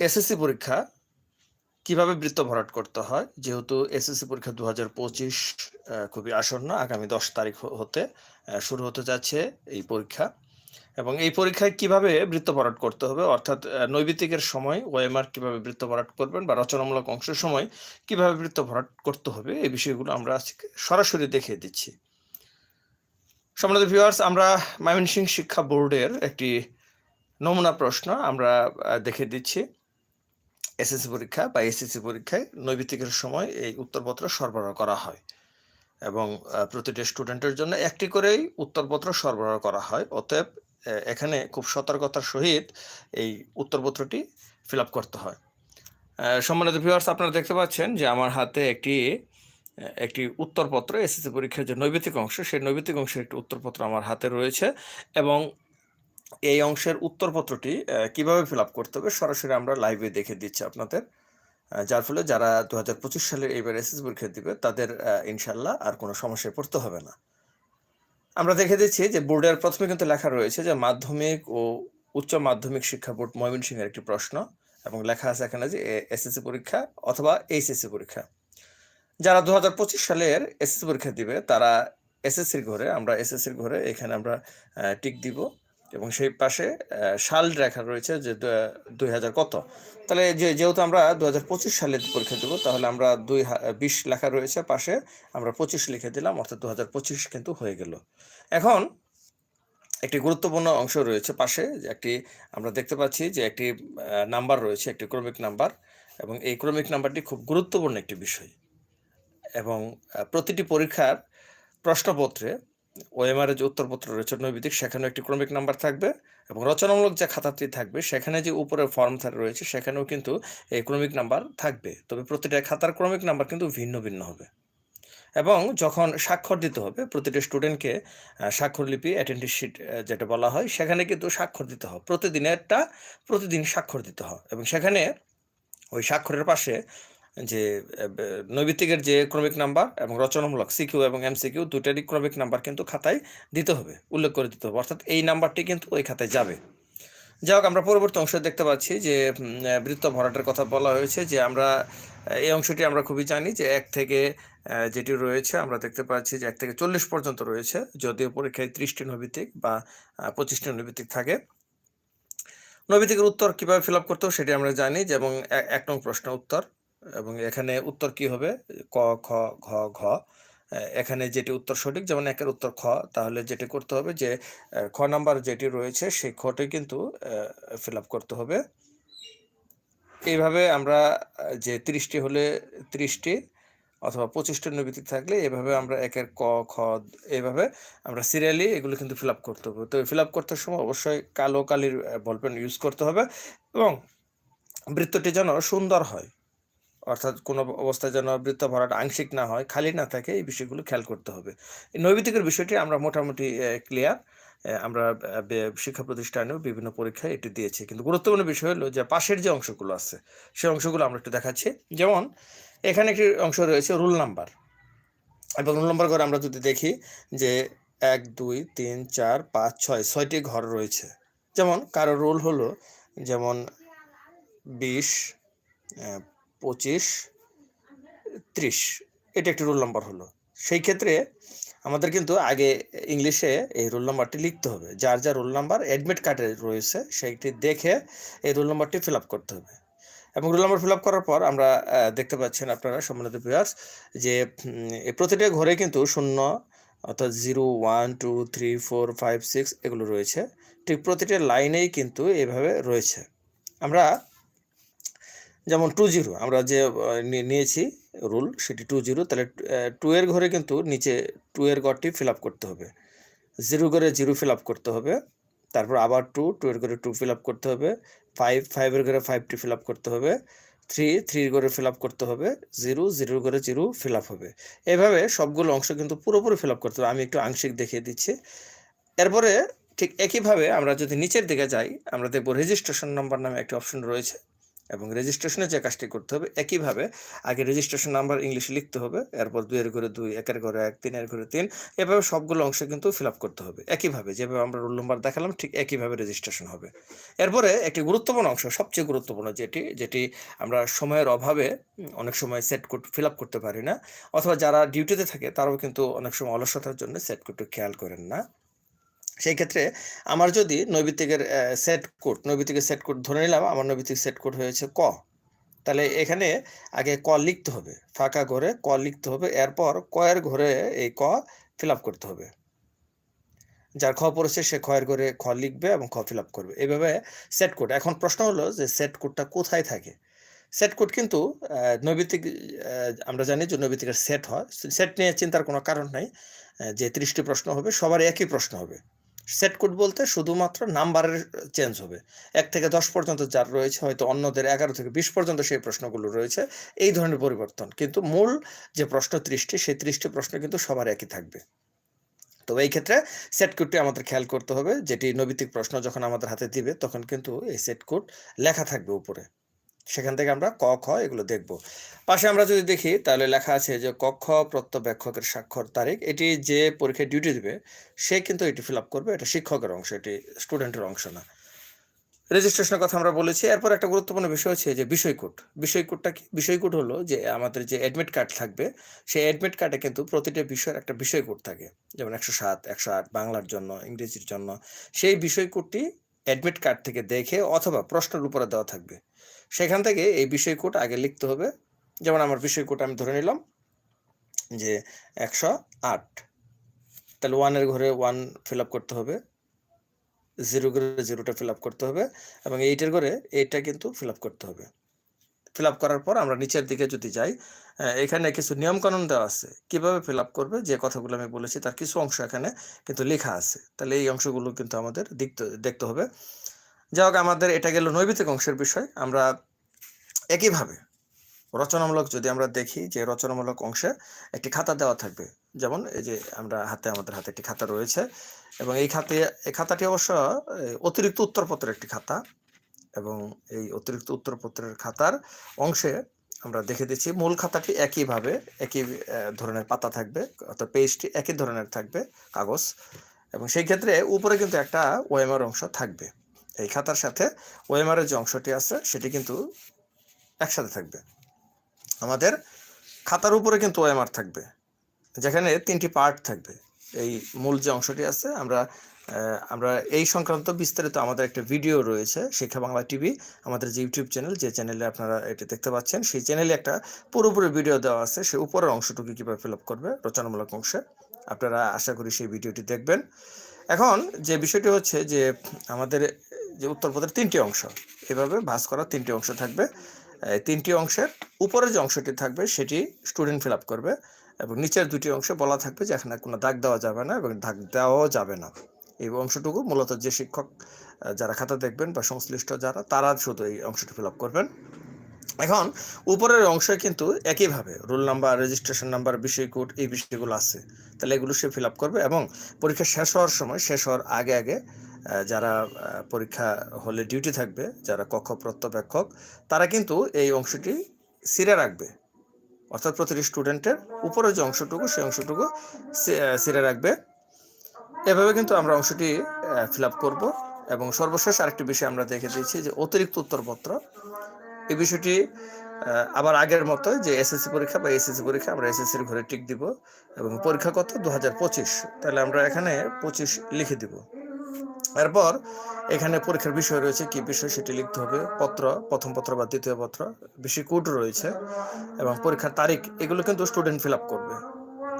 SSC পরীক্ষা কীভাবে বৃত্ত ভরাট করতে হয়? যেহেতু এসএসসি পরীক্ষা দু হাজার পঁচিশ খুবই আসন্ন, আগামী দশ তারিখ হতে শুরু হতে যাচ্ছে এই পরীক্ষা। এবং এই পরীক্ষায় কীভাবে বৃত্ত ভরাট করতে হবে? অর্থাৎ নৈবিত্তিকের সময় ওএমআর কীভাবে বৃত্ত ভরাট করবেন বা রচনামূলক অংশের সময় কীভাবে বৃত্ত ভরাট করতে হবে? এই বিষয়গুলো আমরা আজকে সরাসরি দেখিয়ে দিচ্ছি। সম্মানিত ভিউয়ার্স আমরা ময়মনসিংহ শিক্ষা বোর্ডের একটি নমুনা প্রশ্ন আমরা দেখে দিচ্ছি। এসএসসি পরীক্ষা বা এসএসসি পরীক্ষায় নৈবিত্তিকের সময় এই উত্তরপত্র সরবরাহ করা হয় এবং প্রতিটি স্টুডেন্টের জন্য একটি করেই উত্তরপত্র সরবরাহ করা হয়। অতএব এখানে খুব সতর্কতার সহিত এই উত্তরপত্রটি ফিল আপ করতে হয়। সম্মানিত ভিউয়ার্স আপনারা দেখতে পাচ্ছেন যে আমার হাতে একটি একটি উত্তরপত্র, এসএসসি পরীক্ষার যে নৈবিত্তিক অংশ, সেই নৈবিত্তিক অংশের একটি উত্তরপত্র আমার হাতে রয়েছে এবং এই অংশের উত্তরপত্রটি কীভাবে ফিল আপ করতে হবে সরাসরি আমরা লাইভে দেখে দিচ্ছি আপনাদের। যার ফলে যারা দু হাজার পঁচিশ সালের এইবার এসএসসি পরীক্ষা দিবে, তাদের ইনশাল্লাহ আর কোনো সমস্যায় পড়তে হবে না। আমরা দেখে দিচ্ছি যে বোর্ডের প্রথমে কিন্তু লেখা রয়েছে যে মাধ্যমিক ও উচ্চ মাধ্যমিক শিক্ষা বোর্ড ময়মনসিংহের একটি প্রশ্ন এবং লেখা আছে এখানে যে এসএসসি পরীক্ষা অথবা এইচএসসি পরীক্ষা। যারা দু হাজার পঁচিশ সালের এসএসসি পরীক্ষা দিবে, তারা এসএসসির ঘরে, আমরা এসএসসির ঘরে এখানে আমরা টিক দিব। এবং সেই পাশে সাল লেখা রয়েছে যে দুই হাজার কত। তাহলে যে, যেহেতু আমরা দু হাজার পঁচিশ সালে পরীক্ষা দেবো, তাহলে আমরা দুই বিশ লেখা রয়েছে পাশে, আমরা পঁচিশ লিখে দিলাম, অর্থাৎ দু হাজার পঁচিশ কিন্তু হয়ে গেল। এখন একটি গুরুত্বপূর্ণ অংশ রয়েছে পাশে, যে একটি আমরা দেখতে পাচ্ছি যে একটি নাম্বার রয়েছে, একটি ক্রমিক নাম্বার, এবং এই ক্রমিক নাম্বারটি খুব গুরুত্বপূর্ণ একটি বিষয়। এবং প্রতিটি পরীক্ষার প্রশ্নপত্রে ওএমআর যে উত্তরপত্র রয়েছে নৈবিতিক সেখানে একটি ক্রমিক নাম্বার থাকবে এবং রচনামূলক যে খাতাটি থাকবে, সেখানে যে উপরে ফর্ম রয়েছে, সেখানেও কিন্তু এই ক্রমিক নাম্বার থাকবে। তবে প্রতিটা খাতার ক্রমিক নাম্বার কিন্তু ভিন্ন ভিন্ন হবে। এবং যখন স্বাক্ষর দিতে হবে, প্রতিটা স্টুডেন্টকে স্বাক্ষরলিপি অ্যাটেন্ডেন্স শিট যেটা বলা হয়, সেখানে কিন্তু স্বাক্ষর দিতে হয় প্রতিদিনেরটা প্রতিদিন স্বাক্ষর দিতে হয় এবং সেখানে ওই স্বাক্ষরের পাশে যে নৈবিত্তিকের যে ক্রমিক নাম্বার এবং রচনামূলক সিকিউ এবং এমসিকিউ দুটারই ক্রমিক নাম্বার কিন্তু খাতায় দিতে হবে, উল্লেখ করে দিতে হবে। অর্থাৎ এই নাম্বারটি কিন্তু ওই খাতায় যাবে। যাই হোক, আমরা পরবর্তী অংশে দেখতে পাচ্ছি যে বৃত্ত ভরাটের কথা বলা হয়েছে যে, আমরা এই অংশটি আমরা খুবই জানি যে, এক থেকে যেটি রয়েছে, আমরা দেখতে পাচ্ছি যে, এক থেকে চল্লিশ পর্যন্ত রয়েছে, যদিও পরীক্ষায় ত্রিশটি নৈবিত্তিক বা পঁচিশটি নৈবিত্তিক থাকে। নৈবিত্তিকের উত্তর কীভাবে ফিল আপ করতে সেটি আমরা জানি যে, এবং এক নং প্রশ্ন উত্তর। এবং এখানে উত্তর কি হবে? ক, খ, ঘ ঘ। এখানে যেটি উত্তর সঠিক, যেমন একের উত্তর খ, তাহলে যেটি করতে হবে যে খ নাম্বার যেটি রয়েছে, সেই খটি কিন্তু ফিল আপ করতে হবে। এইভাবে আমরা, যে তিরিশটি হলে তিরিশটি অথবা পঁচিশটি নৈবিত্তিক থাকলে এভাবে আমরা একের ক, খ এইভাবে আমরা সিরিয়ালি এগুলো কিন্তু ফিল আপ করতে হবে। তো ফিল আপ করতে সময় অবশ্যই কালো কালির বলপেন ইউজ করতে হবে এবং বৃত্তটি যেন সুন্দর হয়। অর্থাৎ কোনো অবস্থায় যেন বৃত্ত ভরাট আংশিক না হয়, খালি না থাকে, এই বিষয়গুলো খেয়াল করতে হবে। এই নৈবিত্তিকের বিষয়টি আমরা মোটামুটি ক্লিয়ার আমরা শিক্ষা প্রতিষ্ঠানেও বিভিন্ন পরীক্ষায় এটি দিয়েছি। কিন্তু গুরুত্বপূর্ণ বিষয় হলো যে পাশের যে অংশগুলো আছে সেই অংশগুলো আমরা একটু দেখাচ্ছি। যেমন, এখানে একটি অংশ রয়েছে রুল নাম্বার। এবং রুল নাম্বার করে আমরা যদি দেখি যে এক, দুই, তিন, চার, পাঁচ, ছয়, ছয়টি ঘর রয়েছে। যেমন, কারও রুল হলো যেমন বিশ পঁচিশ, ত্রিশ। এটা একটি রোল নাম্বার হলো। সেই ক্ষেত্রে আমাদের কিন্তু আগে ইংলিশে এই রোল নাম্বারটি লিখতে হবে। যার যার রোল নাম্বার অ্যাডমিট কার্ডে রয়েছে, সেইটি দেখে এই রোল নাম্বারটি ফিল আপ করতে হবে। এবং রোল নাম্বার ফিল আপ করার পর আমরা দেখতে পাচ্ছেন আপনারা, সম্মানিত ভিউয়ার্স যে প্রতিটা ঘরে কিন্তু শূন্য অর্থাৎ zero one two three four five six এগুলো রয়েছে। ঠিক প্রতিটা লাইনেই কিন্তু এভাবে রয়েছে। আমরা যেমন টু জিরো আমরা যে নিয়েছি রুল সেটি টু জিরো তাহলে টু এর ঘরে কিন্তু নিচে টু এর ঘরটি ফিল আপ করতে হবে। জিরো ঘরে জিরো ফিল আপ করতে হবে, তারপর আবার টু টু এর ঘরে টু ফিল আপ করতে হবে ফাইভ ফাইভের ঘরে ফাইভটি ফিল আপ করতে হবে থ্রি থ্রির ঘরে ফিল আপ করতে হবে জিরো জিরোর ঘরে জিরো ফিল আপ হবে। এভাবে সবগুলো অংশ কিন্তু পুরোপুরি ফিল আপ করতে হবে, আমি একটু আংশিক দেখিয়ে দিচ্ছি। এরপরে ঠিক একইভাবে আমরা যদি নিচের দিকে যাই, আমরা দেখব রেজিস্ট্রেশন নাম্বার নামে একটি অপশন রয়েছে। এবং রেজিস্ট্রেশনে যে কাজটি করতে হবে, একইভাবে আগে রেজিস্ট্রেশন নাম্বার ইংলিশে লিখতে হবে, এরপর দুইয়ের ঘরে দুই, একের ঘরে এক, তিনের ঘরে তিন, এভাবে সবগুলো অংশ কিন্তু ফিল আপ করতে হবে। একইভাবে যেভাবে আমরা রোল নাম্বার দেখালাম, ঠিক একইভাবে রেজিস্ট্রেশন হবে। এরপরে একটি গুরুত্বপূর্ণ অংশ, সবচেয়ে গুরুত্বপূর্ণ যেটি যেটি আমরা সময়ের অভাবে অনেক সময় সেট কোড ফিল আপ করতে পারি না, অথবা যারা ডিউটিতে থাকে, তারাও কিন্তু অনেক সময় অলসতার জন্য সেট কোডটি খেয়াল করেন না। সেই ক্ষেত্রে আমার যদি নৈবিত্তিকের সেট কোড নৈবিত্তিকের সেট কোড ধরে নিলাম, আমার নৈবিত্তিক সেট কোড হয়েছে ক। তাহলে এখানে আগে ক লিখতে হবে, ফাঁকা ঘরে ক লিখতে হবে, এরপর কয়ের ঘরে এই ক ফিল করতে হবে। যার খ পড়েছে সে খয়ের ঘরে খ লিখবে এবং খ ফিল করবে। এইভাবে সেট কোড এখন প্রশ্ন হলো যে সেট কোডটা কোথায় থাকে? সেট কোড কিন্তু নৈবিত্তিক আমরা জানি যে নৈবিত্তিকের সেট হয়। সেট নিয়ে চিন্তার কোনো কারণ নাই। যে ত্রিশটি প্রশ্ন হবে, সবার একই প্রশ্ন হবে। সেট কোড বলতে শুধুমাত্র নাম্বারের চেঞ্জ হবে। এক থেকে দশ পর্যন্ত যার রয়েছে, হয়তো অন্যদের এগারো থেকে বিশ পর্যন্ত সেই প্রশ্নগুলো রয়েছে, এই ধরনের পরিবর্তন। কিন্তু মূল যে প্রশ্ন ত্রিশটি, সেই ত্রিশটি প্রশ্ন কিন্তু সবার একই থাকবে। তো এই ক্ষেত্রে সেট কোডটি আমাদের খেয়াল করতে হবে, যেটি নৈবিত্তিক প্রশ্ন যখন আমাদের হাতে দিবে, তখন কিন্তু এই সেট কোড লেখা থাকবে উপরে। সেখান থেকে আমরা ক, খ এগুলো দেখব। পাশে আমরা যদি দেখি, তাহলে লেখা আছে যে কক্ষ প্রত্যবেক্ষকের স্বাক্ষর তারিখ, এটি যে পরীক্ষায় ডিউটি দেবে, সে কিন্তু এটি ফিল আপ করবে, এটা শিক্ষকের অংশ, এটি স্টুডেন্টের অংশ না। রেজিস্ট্রেশনের কথা আমরা বলেছি, এরপর একটা গুরুত্বপূর্ণ বিষয় হচ্ছে যে বিষয় কোড বিষয় কোডটা কি? বিষয় কোড হলো যে আমাদের যে অ্যাডমিট কার্ড থাকবে, সেই অ্যাডমিট কার্ডে কিন্তু প্রতিটা বিষয়ের একটা বিষয় কোড থাকে। যেমন একশো সাত, একশো আট বাংলার জন্য, ইংরেজির জন্য, সেই বিষয় কোডটি অ্যাডমিট কার্ড থেকে দেখে অথবা প্রশ্নের উপরে দেওয়া থাকবে। সেখান থেকে এই বিষয় কোড আগে লিখতে হবে। যেমন আমার বিষয় কোড আমি ধরে নিলাম যে একশো আট। তাহলে ওয়ানের ঘরে ওয়ান ফিল আপ করতে হবে। জিরো ঘরে জিরোটা ফিল আপ করতে হবে এবং এইটের ঘরে এইটা কিন্তু ফিল আপ করতে হবে। ফিল আপ করার পর আমরা নিচের দিকে যদি যাই এখানে কিছু নিয়মকানুন দেওয়া আছে। কীভাবে ফিল আপ করবে? যে কথাগুলো আমি বলেছি, তার কিছু অংশ এখানে কিন্তু লেখা আছে। তাহলে এই অংশগুলো কিন্তু আমাদের দেখতে দেখতে হবে। যাই হোক, আমাদের এটা গেল নৈবিত্তিক অংশের বিষয়। আমরা একইভাবে রচনামূলক যদি আমরা দেখি যে রচনামূলক অংশে একটি খাতা দেওয়া থাকবে। যেমন এই যে আমরা হাতে, আমাদের হাতে একটি খাতা রয়েছে এবং এই খাতে, এই খাতাটি অবশ্য অতিরিক্ত উত্তরপত্রের একটি খাতা। এবং এই অতিরিক্ত উত্তরপত্রের খাতার অংশে আমরা দেখে দিচ্ছি মূল খাতাটি একইভাবে একই ধরনের পাতা থাকবে, অর্থাৎ পেজটি একই ধরনের থাকবে, কাগজ। এবং সেই ক্ষেত্রে উপরে কিন্তু একটা ওয়েমার অংশ থাকবে। এই খাতার সাথে ওয়েমারের যে অংশটি আছে, সেটি কিন্তু একসাথে থাকবে। আমাদের খাতার উপরে কিন্তু ওএমআর থাকবে, যেখানে তিনটি পার্ট থাকবে। এই মূল যে অংশটি আছে, আমরা আমরা এই সংক্রান্ত বিস্তারিত আমাদের একটা ভিডিও রয়েছে শিক্ষা বাংলা টিভি আমাদের যে ইউটিউব চ্যানেল যে চ্যানেলে আপনারা এটি দেখতে পাচ্ছেন, সেই চ্যানেলে একটা পুরোপুরি ভিডিও দেওয়া আছে, সে উপরের অংশটুকু কীভাবে ফিল আপ করবে, রচনামূলক অংশে। আপনারা আশা করি সেই ভিডিওটি দেখবেন। এখন যে বিষয়টি হচ্ছে যে আমাদের যে উত্তরপত্রের তিনটি অংশ, এভাবে ভাঁজ করা তিনটি অংশ থাকবে। তিনটি অংশের উপরের যে অংশটি থাকবে, সেটি স্টুডেন্ট ফিল আপ করবে এবং নিচের দুটি অংশে বলা থাকবে যে এখানে কোনো দাগ দেওয়া যাবে না এবং দাগ দেওয়াও যাবে না। এই অংশটুকু, মূলত যে শিক্ষক যারা খাতা দেখবেন বা সংশ্লিষ্ট যারা, তারা শুধু এই অংশটি ফিল আপ করবেন। এখন, উপরের অংশে কিন্তু একইভাবে রোল নাম্বার রেজিস্ট্রেশন নাম্বার বিষয় কোড, এই বিষয়গুলো আছে। তাহলে এগুলো সে ফিল আপ করবে এবং পরীক্ষা শেষ হওয়ার সময়, শেষ হওয়ার আগে আগে যারা পরীক্ষা হলে ডিউটি থাকবে, যারা কক্ষ প্রত্যবেক্ষক, তারা কিন্তু এই অংশটি সিরে রাখবে। অর্থাৎ প্রতিটি স্টুডেন্টের উপরে যে অংশটুকু, সেই অংশটুকু সিরে রাখবে। এভাবে কিন্তু আমরা অংশটি ফিল আপ করব এবং সর্বশেষ আরেকটি বিষয় আমরা দেখে দিয়েছি যে অতিরিক্ত উত্তরপত্র। এই বিষয়টি আবার আগের মতো যে এসএসসি পরীক্ষা বা এসএসসি পরীক্ষা আমরা এসএসসির ঘরে টিক দিব এবং পরীক্ষা কত? দু হাজার পঁচিশ। তাহলে আমরা এখানে পঁচিশ লিখে দিব। এরপর এখানে পরীক্ষার বিষয় রয়েছে, কি বিষয় সেটি লিখতে হবে? পত্র, প্রথম পত্র বা দ্বিতীয় পত্র, বেশি কোড রয়েছে এবং পরীক্ষার তারিখ, এগুলো কিন্তু স্টুডেন্ট ফিল আপ করবে।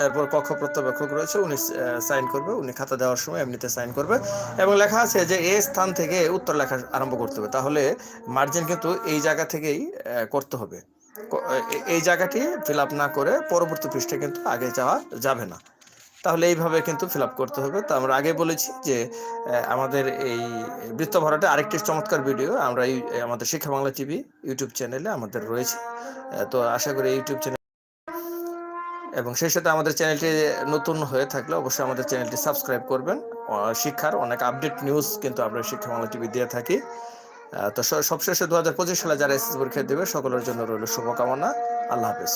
এরপর কক্ষ প্রত্যবেক্ষক রয়েছে, উনি সাইন করবে, উনি খাতা দেওয়ার সময় এমনিতে সাইন করবে এবং লেখা আছে যে এ স্থান থেকে উত্তর লেখা আরম্ভ করতে হবে। তাহলে মার্জিন কিন্তু এই জায়গা থেকেই করতে হবে। এই জায়গাটি ফিল আপ না করে পরবর্তী পৃষ্ঠে কিন্তু আগে যাওয়া যাবে না। তাহলে এইভাবে কিন্তু ফিল আপ করতে হবে। তো আমরা আগে বলেছি যে আমাদের এই বৃত্ত ভরাটে আরেকটি চমৎকার ভিডিও আমরা আমাদের শিক্ষা বাংলা টিভি ইউটিউব চ্যানেলে আমাদের রয়েছে। তো আশা করি ইউটিউব চ্যানেল এবং সেই সাথে আমাদের চ্যানেলটি নতুন হয়ে থাকলে অবশ্যই আমাদের চ্যানেলটি সাবস্ক্রাইব করবেন। শিক্ষার অনেক আপডেট নিউজ কিন্তু আমরা শিক্ষা বাংলা টিভি দিয়ে থাকি। তো সবশেষে দু হাজার পঁচিশ সালে যারা এসএসসি পরীক্ষা দেবে, সকলের জন্য রইল শুভকামনা। আল্লাহ হাফেজ।